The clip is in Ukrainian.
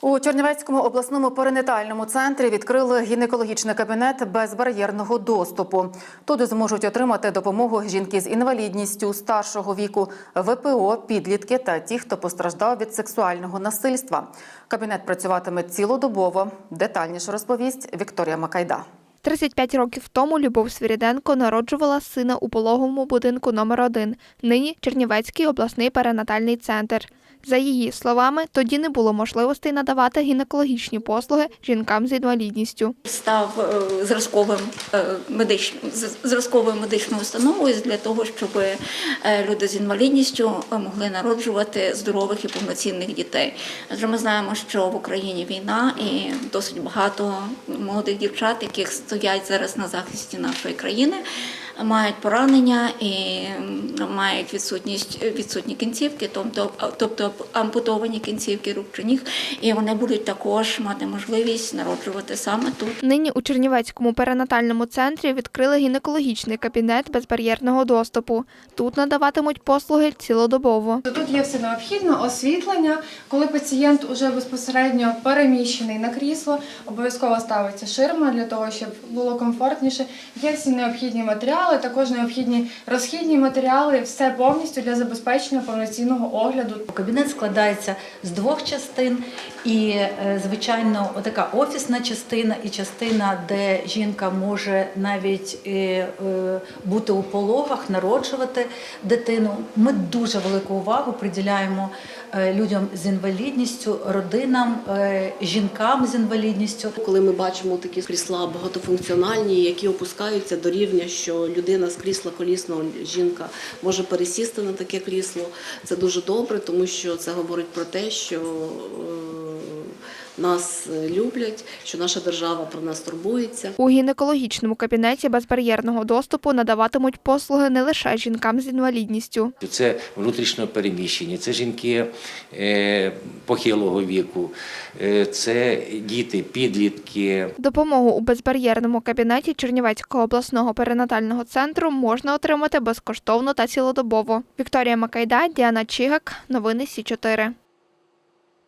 У Чернівецькому обласному перинатальному центрі відкрили гінекологічний кабінет безбар'єрного доступу. Туди зможуть отримати допомогу жінки з інвалідністю старшого віку, ВПО, підлітки та ті, хто постраждав від сексуального насильства. Кабінет працюватиме цілодобово. Детальніше розповість Вікторія Макайда. 35 років тому Любов Свіріденко народжувала сина у пологовому будинку номер 1 нині Чернівецький обласний перинатальний центр. За її словами, тоді не було можливостей надавати гінекологічні послуги жінкам з інвалідністю. став е, зразковим е, медич... з- зразковою медичною установою для того, щоб е, люди з інвалідністю могли народжувати здорових і повноцінних дітей. Адже ми знаємо, що в Україні війна і досить багато молодих дівчат, яких стоять зараз на захисті нашої країни. Мають поранення і мають відсутність відсутні кінцівки, тобто, тобто ампутовані кінцівки рук чи ніг, і вони будуть також мати можливість народжувати саме тут. Нині у Чернівецькому перинатальному центрі відкрили гінекологічний кабінет безбар'єрного доступу. Тут надаватимуть послуги цілодобово. Тут є все необхідне освітлення. Коли пацієнт уже безпосередньо переміщений на крісло, обов'язково ставиться ширма для того, щоб було комфортніше. Є всі необхідні матеріали, також необхідні розхідні матеріали, все повністю для забезпечення повноцінного огляду. Кабінет складається з двох частин, і, е, звичайно, така офісна частина і частина, де жінка може навіть е, е, бути у пологах, народжувати дитину. Ми дуже велику увагу приділяємо людям з інвалідністю, родинам, жінкам з інвалідністю. Коли ми бачимо такі крісла багатофункціональні, які опускаються до рівня, що людина з крісла колісного жінка може пересісти на таке крісло, це дуже добре, тому що це говорить про те, що е, нас люблять, що наша держава про нас турбується. У гінекологічному кабінеті безбар'єрного доступу надаватимуть послуги не лише жінкам з інвалідністю. Це внутрішньо переміщені, це жінки е, похилого віку, е, це діти, підлітки, Допомогу у безбар'єрному кабінеті Чернівецького обласного перинатального центру можна отримати безкоштовно та цілодобово. Вікторія Макайда, Діана Чигак, новини Сі 4